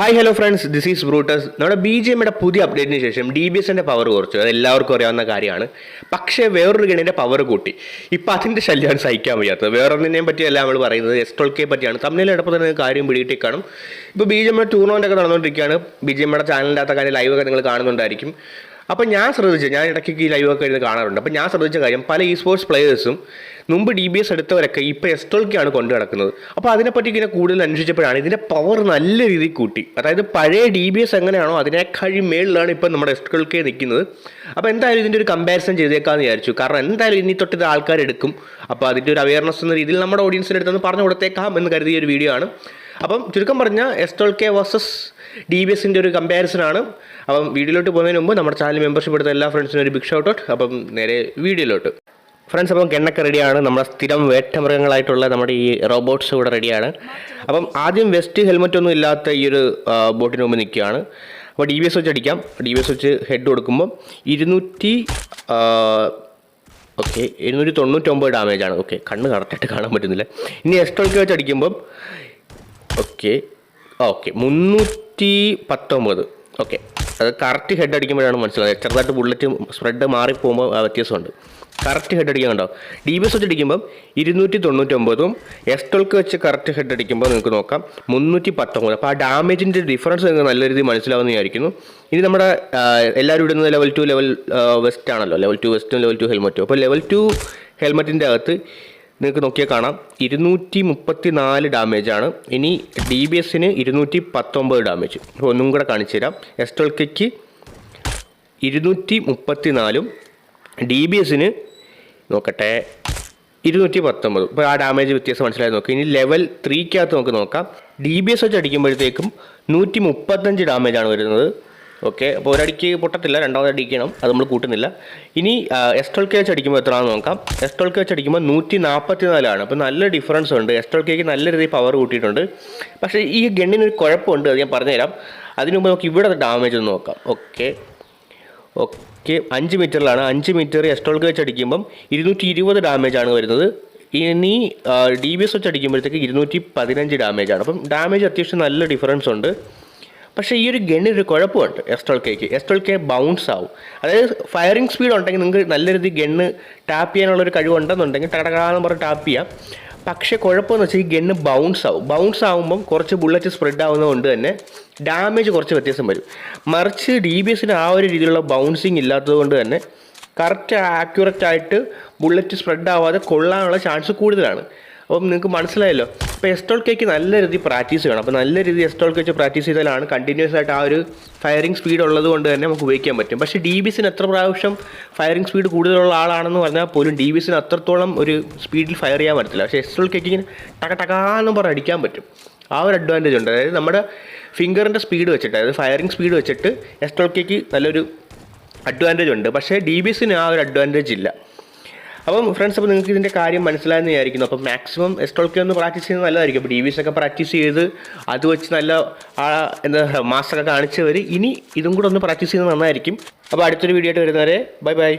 Hi hello friends this is Brutus നമ്മുടെ B G എമ്മിയുടെ പുതിയ അപ്ഡേറ്റിന് ശേഷം ഡി ബി എസിന്റെ പവർ കുറച്ചു. അത് എല്ലാവർക്കും അറിയാവുന്ന കാര്യമാണ്. പക്ഷേ വേറൊരു ഗണിന്റെ പവർ കൂട്ടി. ഇപ്പോൾ അതിന്റെ ശല്യമാണ് സഹിക്കാൻ വയ്യാത്തത്. വേറൊന്നിനെയും പറ്റിയല്ല നമ്മൾ പറയുന്നത്. എസ്റ്റോൾക്കെ പറ്റിയാണ്. തമ്മിൽ എടുപ്പോൾ തന്നെ കാര്യം പിടിയിട്ട് കാണും. ഇപ്പോൾ ബി ജി എമ്മിയുടെ ടൂർണമെന്റ് ഒക്കെ നടന്നുകൊണ്ടിരിക്കുകയാണ്. ബി ജി എമ്മിയുടെ ചാനലിന്റെ അകത്ത കാര്യം ലൈവ് ഒക്കെ നിങ്ങൾ കാണുന്നുണ്ടായിരിക്കും. അപ്പോൾ ഞാൻ ശ്രദ്ധിച്ചു ഞാൻ ഇടയ്ക്ക് ഈ ലൈവ് ഒക്കെ ഇരുന്ന് കാണാറുണ്ട്. അപ്പോൾ ഞാൻ ശ്രദ്ധിച്ച കാര്യം പല ഇ സ്പോർട്സ് പ്ലേയേഴ്സും മുമ്പ് ഡി ബി എസ് എടുത്തവരൊക്കെ ഇപ്പോൾ എസ്റ്റോൾക്കാണ് കൊണ്ടു നടക്കുന്നത്. അപ്പോൾ അതിനെപ്പറ്റി ഇങ്ങനെ കൂടുതൽ അന്വേഷിച്ചപ്പോഴാണ് ഇതിന്റെ പവർ നല്ല രീതിയിൽ കൂട്ടി. അതായത് പഴയ ഡി ബി എസ് എങ്ങനെയാണോ അതിനേക്കാളും മേളിലാണ് ഇപ്പോൾ നമ്മുടെ എസ്റ്റോൾക്കെ നിൽക്കുന്നത്. അപ്പോൾ എന്തായാലും ഇതിന്റെ ഒരു കമ്പാരിസൺ ചെയ്തേക്കാമെന്ന് വിചാരിച്ചു. കാരണം എന്തായാലും ഇനി തൊട്ട് ഇത് ആൾക്കാർ എടുക്കും അപ്പോൾ അതിന്റെ ഒരു അവയർനെസ് എന്ന രീതിയിൽ നമ്മുടെ ഓഡിയൻസിന്റെ അടുത്തൊന്ന് പറഞ്ഞു കൊടുത്തേക്കാം എന്ന് കരുതിയ ഒരു വീഡിയോ ആണ്. അപ്പം ചുരുക്കം പറഞ്ഞാൽ എസ്റ്റോൾ കെ വേഴ്സസ് ഡി ബി എസിന്റെ ഒരു കമ്പാരിസൺ ആണ്. അപ്പം വീഡിയോയിലോട്ട് പോകുന്നതിന് മുമ്പ് നമ്മുടെ ചാനൽ മെമ്പർഷിപ്പ് എടുത്ത എല്ലാ ഫ്രണ്ട്സിനും ഒരു ബിഗ് ഷൗട്ട് ഔട്ട് അപ്പം നേരെ വീഡിയോയിലോട്ട്. ഫ്രണ്ട്സ് അപ്പം എണ്ണക്ക് റെഡിയാണ് നമ്മുടെ സ്ഥിരം വേട്ടമൃഗങ്ങളായിട്ടുള്ള നമ്മുടെ ഈ റോബോട്ട്സ് ഇവിടെ റെഡിയാണ് അപ്പം ആദ്യം വെസ്റ്റ് ഹെൽമെറ്റ് ഒന്നും ഇല്ലാത്ത ഈ ഒരു ബോട്ടിന് മുമ്പ് നിൽക്കുകയാണ്. അപ്പോൾ ഡി ബി എസ് വെച്ച് അടിക്കാം. ഡി ബി എസ് വെച്ച് ഹെഡ് കൊടുക്കുമ്പോൾ ഇരുന്നൂറ്റി ഓക്കെ ഇരുന്നൂറ്റി തൊണ്ണൂറ്റൊമ്പത് ഡാമേജ് ആണ്. ഓക്കെ കണ്ണ് കറക്റ്റായിട്ട് കാണാൻ പറ്റുന്നില്ല. ഇനി എസ്ട്രോൾക്ക് വെച്ച് അടിക്കുമ്പം ഓക്കെ ഓക്കെ മുന്നൂറ്റി പത്തൊമ്പത് ഓക്കെ അത് കറക്റ്റ് ഹെഡ് അടിക്കുമ്പോഴാണ് മനസ്സിലായത്. ചെറുതായിട്ട് ബുള്ളറ്റ് സ്പ്രെഡ് മാറിപ്പോകുമ്പോൾ വ്യത്യാസമുണ്ട്. കറക്റ്റ് ഹെഡ് അടിക്കാൻ കണ്ടോ? ഡി ബി എസ് വെച്ച് അടിക്കുമ്പം ഇരുന്നൂറ്റി തൊണ്ണൂറ്റൊമ്പതും ട്വൽക്ക് വെച്ച് കറക്റ്റ് ഹെഡ് അടിക്കുമ്പോൾ നിങ്ങൾക്ക് നോക്കാം. മുന്നൂറ്റി പത്തൊമ്പത് അപ്പോൾ ആ ഡാമേജിന്റെ ഡിഫറൻസ് നിങ്ങൾക്ക് നല്ല രീതിയിൽ മനസ്സിലാവുന്ന വിചാരിക്കുന്നു. ഇനി നമ്മുടെ എല്ലാവരും ഇടുന്നത് ലെവൽ ടു ലെവൽ വെസ്റ്റ് ആണല്ലോ. ലെവൽ ടു വെസ്റ്റും ലെവൽ ടു ഹെൽമറ്റും അപ്പോൾ ലെവൽ ടു ഹെൽമറ്റിന്റെ അകത്ത് നിങ്ങൾക്ക് നോക്കിയാൽ കാണാം. ഇരുന്നൂറ്റി മുപ്പത്തി നാല് ഡാമേജാണ് ഇനി ഡി ബി എസിന് ഇരുന്നൂറ്റി പത്തൊമ്പത് ഡാമേജ് അപ്പോൾ ഒന്നും കൂടെ കാണിച്ചു തരാം. എസ്റ്റോൾക്കയ്ക്ക് ഇരുന്നൂറ്റി മുപ്പത്തി നാലും ഡി ബി എസിന് നോക്കട്ടെ ഇരുന്നൂറ്റി പത്തൊമ്പത് ഇപ്പോൾ ആ ഡാമേജ് വ്യത്യാസം മനസ്സിലായി നോക്കാം. ഇനി ലെവൽ ത്രീക്കകത്ത് നമുക്ക് നോക്കാം. ഡി ബി എസ് വെച്ച് അടിക്കുമ്പോഴത്തേക്കും നൂറ്റി മുപ്പത്തഞ്ച് ആണ് വരുന്നത്. ഓക്കെ അപ്പോൾ ഒരടിക്ക് പൊട്ടത്തില്ല രണ്ടാമത് അടിക്കണം അത് നമ്മൾ കൂട്ടുന്നില്ല. ഇനി എസ്റ്റോൾ കെ വെച്ച് അടിക്കുമ്പോൾ എത്രയാണെന്ന് നോക്കാം. എസ്റ്റോൾ കെ വെച്ച് അടിക്കുമ്പോൾ നൂറ്റി നാൽപ്പത്തി നാലാണ് അപ്പോൾ നല്ല ഡിഫറൻസ് ഉണ്ട്. എസ്റ്റോൾ കെക്ക് നല്ല രീതിയിൽ പവർ കൂട്ടിയിട്ടുണ്ട്. പക്ഷേ ഈ ഗണ്ണിന് ഒരു കുഴപ്പമുണ്ട് അത് ഞാൻ പറഞ്ഞുതരാം. അതിനു മുമ്പ് നമുക്ക് ഇവിടെ ഡാമേജ് ഒന്ന് നോക്കാം. ഓക്കെ ഓക്കെ അഞ്ച് മീറ്ററിലാണ്. അഞ്ച് മീറ്റർ എസ്റ്റോൾക്ക് വെച്ച് അടിക്കുമ്പം ഇരുന്നൂറ്റി ഇരുപത് ഡാമേജാണ് വരുന്നത്. ഇനി ഡി ബി എസ് വെച്ച് അടിക്കുമ്പോഴത്തേക്ക് ഇരുന്നൂറ്റി പതിനഞ്ച് ഡാമേജാണ് അപ്പം ഡാമേജ് അത്യാവശ്യം നല്ല ഡിഫറൻസ് ഉണ്ട്. പക്ഷേ ഈ ഒരു ഗണ്ണിന് ഒരു കുഴപ്പമുണ്ട് എസ്റ്റോൾ കേക്ക് എസ്റ്റോൾ കെ ബൗൺസ് ആവും. അതായത് ഫയറിംഗ് സ്പീഡ് ഉണ്ടെങ്കിൽ നിങ്ങൾക്ക് നല്ല രീതിയിൽ ഗണ്ണ് ടാപ്പ് ചെയ്യാനുള്ള ഒരു കഴിവുണ്ടെന്നുണ്ടെങ്കിൽ ടടകടാന്ന് പറഞ്ഞ് ടാപ്പ് ചെയ്യാം. പക്ഷേ കുഴപ്പമെന്ന് വെച്ചാൽ ഈ ഗണ്ണ് ബൗൺസ് ആവും. ബൗൺസ് ആവുമ്പം കുറച്ച് ബുള്ളറ്റ് സ്പ്രെഡ് ആവുന്നതുകൊണ്ട് തന്നെ ഡാമേജ് കുറച്ച് വ്യത്യാസം വരും. മറിച്ച് ഡി ബി എസിന് ആ ഒരു രീതിയിലുള്ള ബൗൺസിങ് ഇല്ലാത്തതുകൊണ്ട് തന്നെ കറക്റ്റ് ആക്യുററ്റ് ആയിട്ട് ബുള്ളറ്റ് സ്പ്രെഡ് ആവാതെ കൊള്ളാനുള്ള ചാൻസ് കൂടുതലാണ്. അപ്പം നിങ്ങൾക്ക് മനസ്സിലായല്ലോ. അപ്പോൾ എസ്റ്റോൾ കേക്ക് നല്ല രീതിയിൽ പ്രാക്ടീസ് ചെയ്യണം. അപ്പോൾ നല്ല രീതിയിൽ എസ്റ്റോൾ കേക്ക് പ്രാക്ടീസ് ചെയ്താലാണ് കണ്ടിന്യൂസ് ആയിട്ട് ആ ഒരു ഫയറിംഗ് സ്പീഡ് ഉള്ളത് കൊണ്ട് തന്നെ നമുക്ക് ഉപയോഗിക്കാൻ പറ്റും. പക്ഷേ ഡി ബിസിന് എത്ര പ്രാവശ്യം ഫയറിംഗ് സ്പീഡ് കൂടുതലുള്ള ആളാണെന്ന് പറഞ്ഞാൽ പോലും ഡി ബിസിന് അത്രത്തോളം ഒരു സ്പീഡിൽ ഫയർ ചെയ്യാൻ പറ്റത്തില്ല. പക്ഷേ എസ്റ്റോൾ കേക്കിങ്ങിന് ടക ടകാന്നും പറഞ്ഞ് അടിക്കാൻ പറ്റും. ആ ഒരു അഡ്വാന്റേജ് ഉണ്ട്. അതായത് നമ്മുടെ ഫിംഗറിന്റെ സ്പീഡ് വെച്ചിട്ട് അതായത് ഫയറിംഗ് സ്പീഡ് വെച്ചിട്ട് എസ്റ്റോൾ കേക്ക് നല്ലൊരു അഡ്വാന്റേജ് ഉണ്ട്. പക്ഷേ ഡി ബിസിന് ആ ഒരു അഡ്വാന്റേജ് ഇല്ല. അപ്പം ഫ്രണ്ട്സ് അപ്പോൾ നിങ്ങൾക്ക് ഇതിന്റെ കാര്യം മനസ്സിലായെന്ന് വിചാരിക്കുന്നു. അപ്പം മാക്സിമം എസ്റ്റോൾക്കെ ഒന്ന് പ്രാക്ടീസ് ചെയ്യുന്നത് നല്ലതായിരിക്കും. അപ്പോൾ ഡി വിസ് ഒക്കെ പ്രാക്ടീസ് ചെയ്ത് അത് വെച്ച് നല്ല ആ എന്താ മാസ്റ്ററൊക്കെ കാണിച്ചവർ ഇനി ഇതും കൂടെ ഒന്ന് പ്രാക്ടീസ് ചെയ്യുന്നത് നന്നായിരിക്കും. അപ്പോൾ അടുത്തൊരു വീഡിയോ ആയിട്ട് വരുന്നവരെ ബൈ ബൈ